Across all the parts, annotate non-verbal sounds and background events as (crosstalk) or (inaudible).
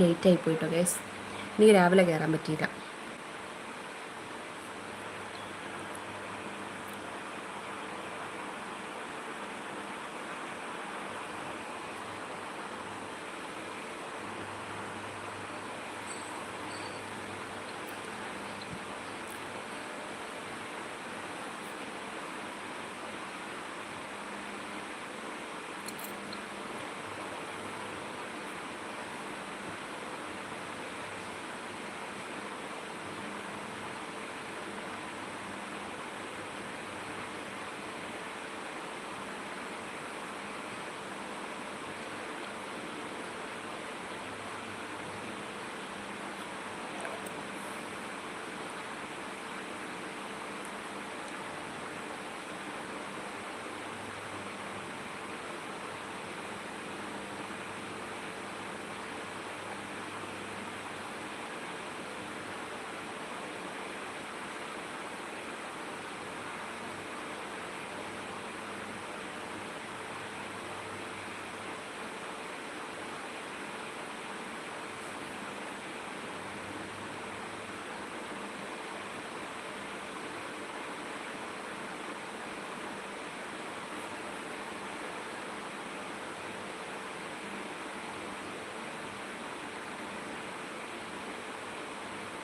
ലേറ്റായി പോയിട്ടോ ഗേസ് എനിക്ക് രാവിലെ കയറാൻ പറ്റിയില്ല.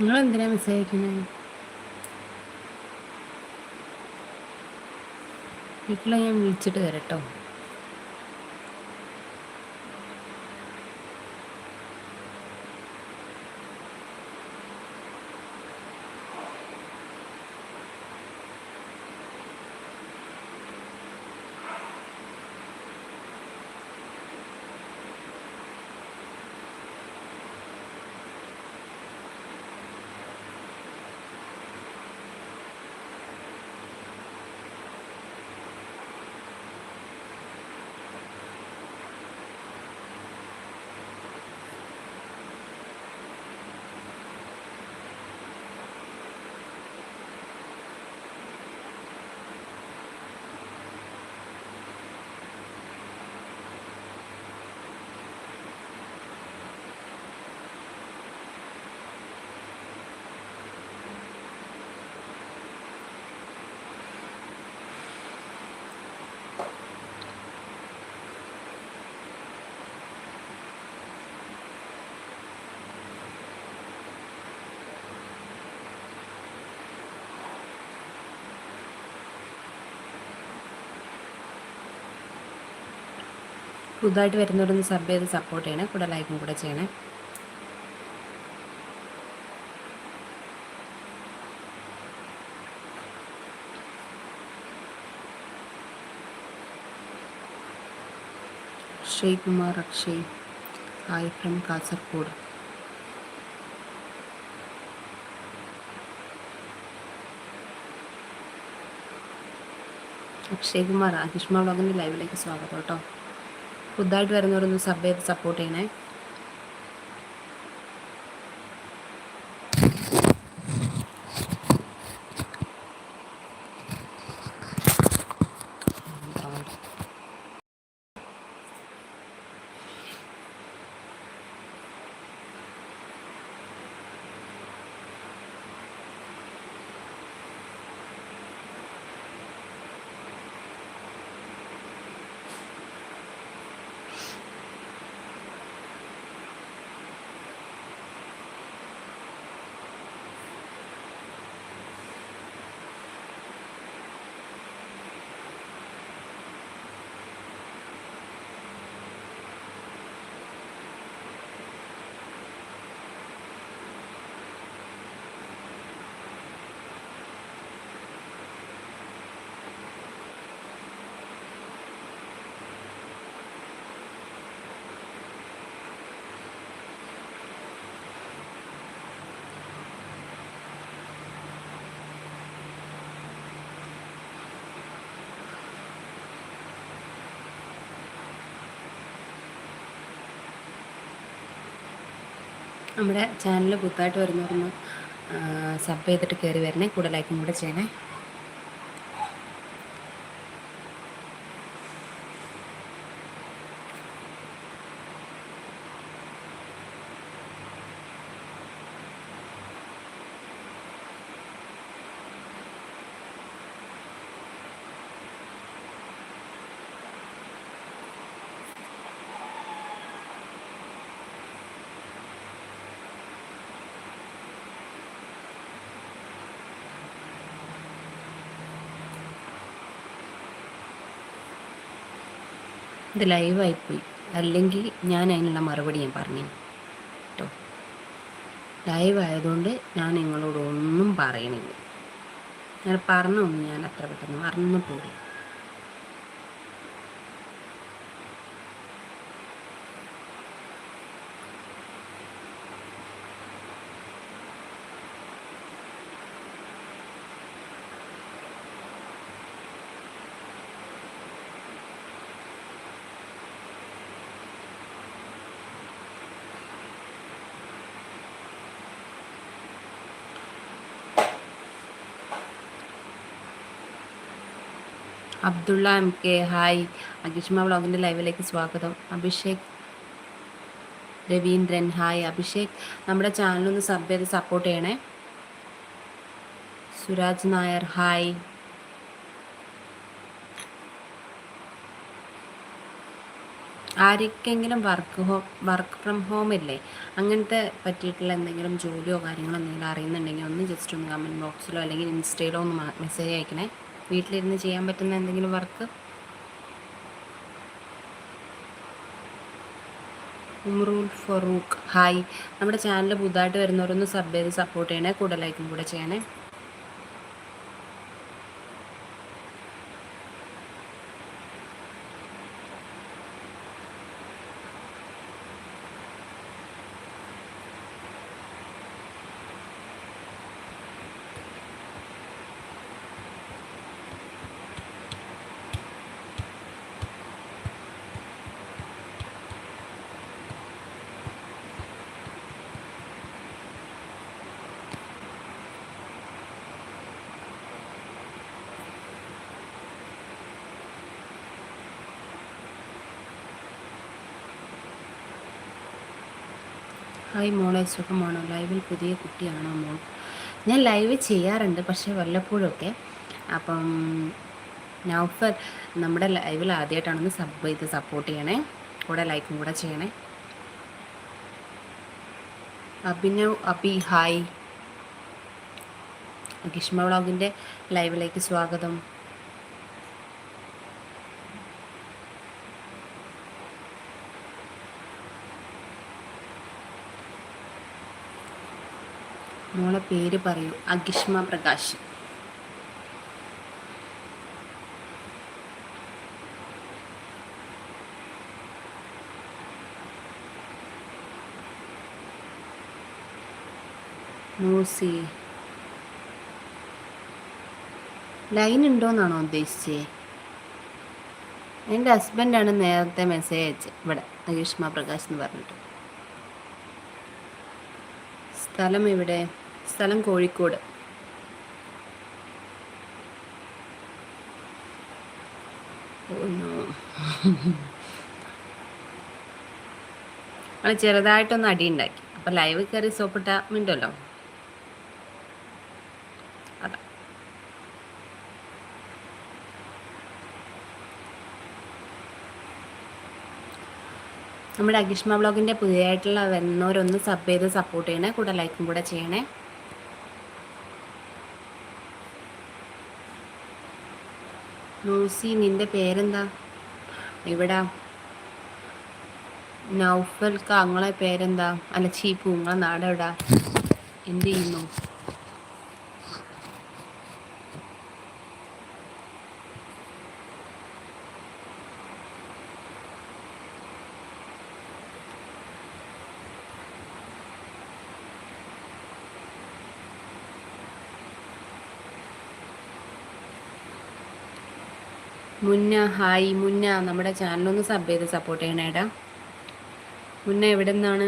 നിങ്ങൾ എന്തിനാ മെസ്സേജ് അയക്കുന്നത് വീട്ടിൽ ഞാൻ വിളിച്ചിട്ട് തരട്ടോ പുതുതായിട്ട് വരുന്നവരൊന്ന് സബ് ചെയ്ത് സപ്പോർട്ട് ചെയ്യണേ കൂടെ ലൈക്കും കൂടെ ചെയ്യണേ. Sreekumar Akshay. Hi from Kasaragod. Akshay Kumar Ahishma വ്ളോഗിന്റെ ലൈവിലേക്ക് സ്വാഗതം കേട്ടോ. പുതുതായിട്ട് വരുന്നവരൊന്ന് സബ് ചെയ്ത് സപ്പോർട്ട് ചെയ്യണേ. നമ്മുടെ ചാനൽ പുതുതായിട്ട് വരുന്നവരൊന്ന് സബ് ചെയ്തിട്ട് കയറി വരണേ കൂടെ ലൈക്കും കൂടെ ചെയ്യണേ. ഇത് ലൈവായിപ്പോയി. അല്ലെങ്കിൽ ഞാൻ അതിനുള്ള മറുപടി ഞാൻ പറഞ്ഞു കേട്ടോ ലൈവ് ആയതുകൊണ്ട് ഞാൻ നിങ്ങളോട് ഒന്നും പറയണില്ല. ഞാൻ പറഞ്ഞൊന്നും ഞാൻ അത്ര പെട്ടെന്ന് മറന്നിട്ടില്ല Abdulla M K. Hi. Agishma വ്ളോഗിന്റെ ലൈവിലേക്ക് സ്വാഗതം. അഭിഷേക് രവീന്ദ്രൻ. ഹായ്. അഭിഷേക് നമ്മുടെ ചാനലൊന്ന് സബ് ചെയ്ത് സപ്പോർട്ട് ചെയ്യണേ. സുരാജ് നായർ ഹായ്. ആർക്കെങ്കിലും work home work from home ഇല്ലേ? അങ്ങനത്തെ പറ്റിയിട്ടുള്ള എന്തെങ്കിലും ജോലിയോ കാര്യങ്ങളോ എന്തെങ്കിലും അറിയുന്നുണ്ടെങ്കിൽ ഒന്ന് ജസ്റ്റ് ഒന്ന് കമന്റ് ബോക്സിലോ അല്ലെങ്കിൽ ഇൻസ്റ്റയിലോ ഒന്ന് മെസ്സേജ് അയക്കണേ. വീട്ടിലിരുന്ന് ചെയ്യാൻ പറ്റുന്ന എന്തെങ്കിലും വർക്ക്? ഉമ്രൂൽ ഫറൂഖ്. ഹായ്. നമ്മുടെ ചാനൽ പുതുതായിട്ട് വരുന്നവരൊന്ന് സബ് ചെയ്ത് സപ്പോർട്ട് ചെയ്യണേ. കൂടെ ലൈക്കും കൂടെ ചെയ്യണേ. ഹായ് മോളെ സുഖമാണോ? ലൈവിൽ പുതിയ കുട്ടിയാണോ മോൾ? ഞാൻ ലൈവ് ചെയ്യാറുണ്ട് പക്ഷേ വല്ലപ്പോഴൊക്കെ. അപ്പം നൗഫർ നമ്മുടെ ലൈവിൽ ആദ്യമായിട്ടാണെന്ന് സബ് ചെയ്ത് സപ്പോർട്ട് ചെയ്യണേ. കൂടെ ലൈക്കും കൂടെ ചെയ്യണേ. അഭിനവ് അബി ഹായ്. ഗ്രീഷ്മ വ്ളോഗിന്റെ ലൈവിലേക്ക് സ്വാഗതം. മോളെ പേര് പറയൂ. അഗിഷ്മ പ്രകാശ്. മൂസി ലൈൻ ഉണ്ടോന്നാണോ ഉദ്ദേശിച്ചേ? എന്റെ ഹസ്ബൻഡാണ് നേരത്തെ മെസ്സേജ് അയച്ചത്. ഇവിടെ അഗീഷ്മ പ്രകാശ് എന്ന് പറഞ്ഞിട്ട്. സ്ഥലം എവിടെ? സ്ഥലം കോഴിക്കോട്. നമ്മൾ ചെറുതായിട്ടൊന്ന് അടി ഉണ്ടാക്കി അപ്പൊ ലൈവ് കയറി സോപ്പിട്ട മിണ്ടല്ലോ? നമ്മുടെ അഗിഷ്മ ബ്ലോഗിന്റെ പുതിയതായിട്ടുള്ള വരുന്നവരൊന്ന് സബ് ചെയ്ത് സപ്പോർട്ട് ചെയ്യണേ. കൂടെ ലൈക്കും കൂടെ ചെയ്യണേ. നൂസി നിന്റെ പേരെന്താ? ഇവിടെ നൗഫൽക്ക അങ്ങളെ പേരെന്താ? അല്ല ചീപ്പു നിങ്ങളെ നാടെവിടാ? എന്ത് ചെയ്യുന്നു? മുന്ന ഹായ് മുന്ന നമ്മുടെ ചാനലൊന്ന് സബ് ചെയ്ത് സപ്പോർട്ട് ചെയ്യണേടാ. മുന്ന എവിടെ നിന്നാണ്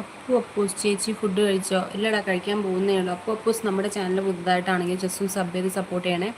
അപ്പു അപ്പൂസ് ചേച്ചി ഫുഡ് കഴിച്ചോ? ഇല്ലടാ കഴിക്കാൻ പോകുന്നേ ഉള്ളൂ. അപ്പു അപ്പൂസ് നമ്മുടെ ചാനൽ പുതുതായിട്ടാണെങ്കിൽ ജസ്റ്റ് ഒന്ന് സബ് ചെയ്ത് സപ്പോർട്ട് ചെയ്യണേ.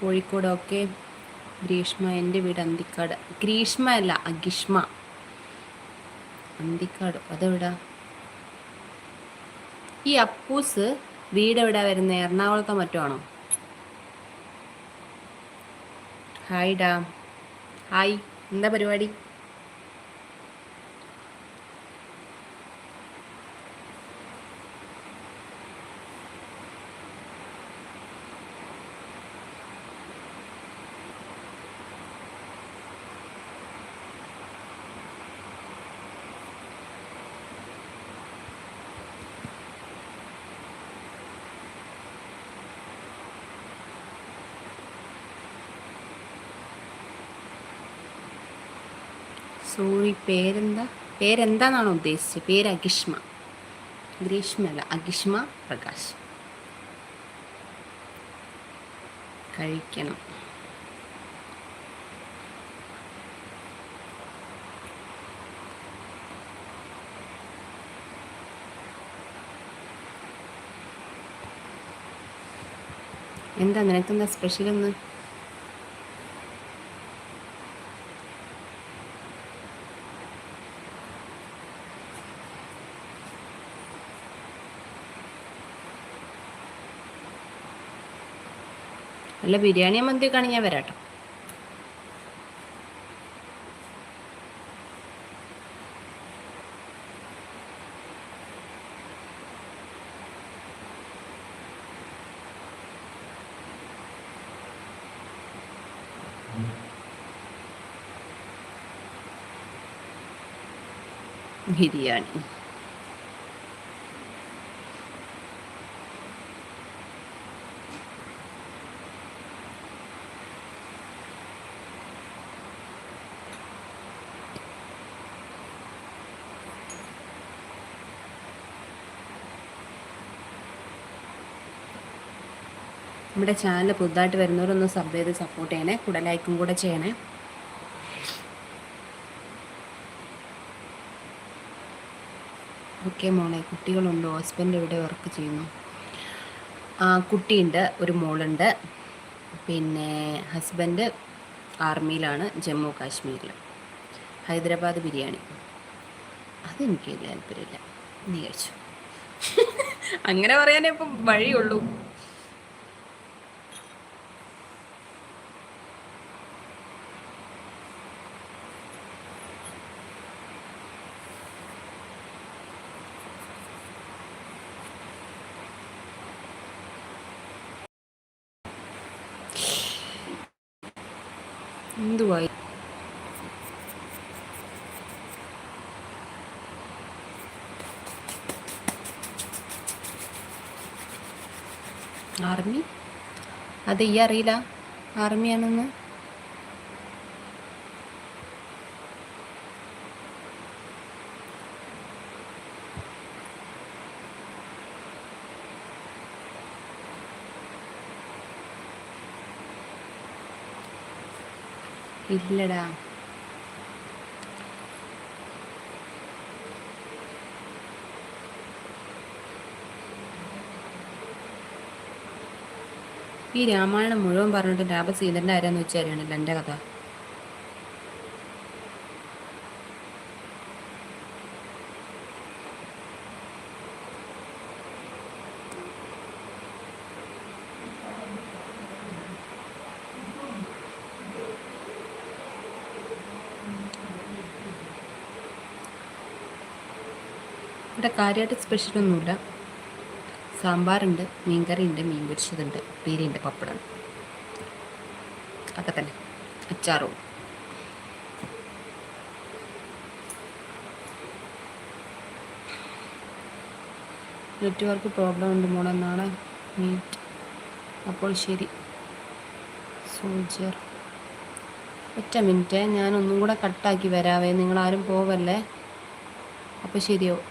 കോഴിക്കോട് ഓക്കെ. ഗ്രീഷ്മ എന്റെ വീട് അന്തിക്കാട്. ഗ്രീഷ്മ അല്ല അഗിഷ്മ അന്തിക്കാട് അതെവിടാ? ഈ അപ്പൂസ് വീട് എവിടെ വരുന്നത് എറണാകുളത്തോ മറ്റോ ആണോ? ഹായ് ഡാ ഹായ് എന്താ പരിപാടി? സോറി പേരെന്താ? പേരെന്താന്നാണ് ഉദ്ദേശിച്ചത്? പേര് അഗിഷ്മ ഗ്രീഷ്മ അല്ല അഗിഷ്മ പ്രകാശ്. കഴിക്കണം. എന്താ നിനക്കെന്താ സ്പെഷ്യൽ ഒന്ന് അല്ല ബിരിയാണി മന്തിയൊക്കെ ഞാൻ വരാട്ടോ? ബിരിയാണി. നമ്മുടെ ചാനൽ പുതുതായിട്ട് വരുന്നവരൊന്ന് സബ് ചെയ്ത് സപ്പോർട്ട് ചെയ്യണേ. കൂടെ ലൈക്കും കൂടെ ചെയ്യണേ. ഓക്കെ മോളെ കുട്ടികളുണ്ടോ? ഹസ്ബൻഡ് ഇവിടെ വർക്ക് ചെയ്യുന്നു. ആ കുട്ടിയുണ്ട് ഒരു മോളുണ്ട്. പിന്നെ ഹസ്ബൻഡ് ആർമിയിലാണ് ജമ്മു കാശ്മീരിൽ. ഹൈദരാബാദ് ബിരിയാണി. അതെനിക്ക് താല്പര്യമില്ല. നീ കഴിച്ചു? (laughs) അങ്ങനെ പറയാനേ ഇപ്പം വഴിയുള്ളൂ. എന്തുവായി? ആർമി? അത് ഈ അറിയില്ല. ആർമിയാണെന്ന്. ഇല്ലടാ. ഈ രാമായണം മുഴുവൻ പറഞ്ഞിട്ട് രാമസീതന്റെ ആരാന്ന് വെച്ചാൽ അറിയണില്ല എന്റെ കഥ. ഇവിടെ കാര്യമായിട്ട് സ്പെഷ്യലൊന്നുമില്ല. സാമ്പാറുണ്ട് മീൻകറിയുണ്ട് മീൻ പൊരിച്ചതുണ്ട് പീരിയുണ്ട് പപ്പടം. ഒക്കെ തന്നെ. അച്ചാറും. നെറ്റ്വർക്ക് പ്രോബ്ലം ഉണ്ട് മോളെ നാളെ മീറ്റ്. അപ്പോൾ ശരി. സോൾജർ. ഒറ്റ മിനിറ്റ് ഞാനൊന്നും കൂടെ കട്ടാക്കി വരാവേ. നിങ്ങളാരും പോവല്ലേ? അപ്പോൾ ശരിയോ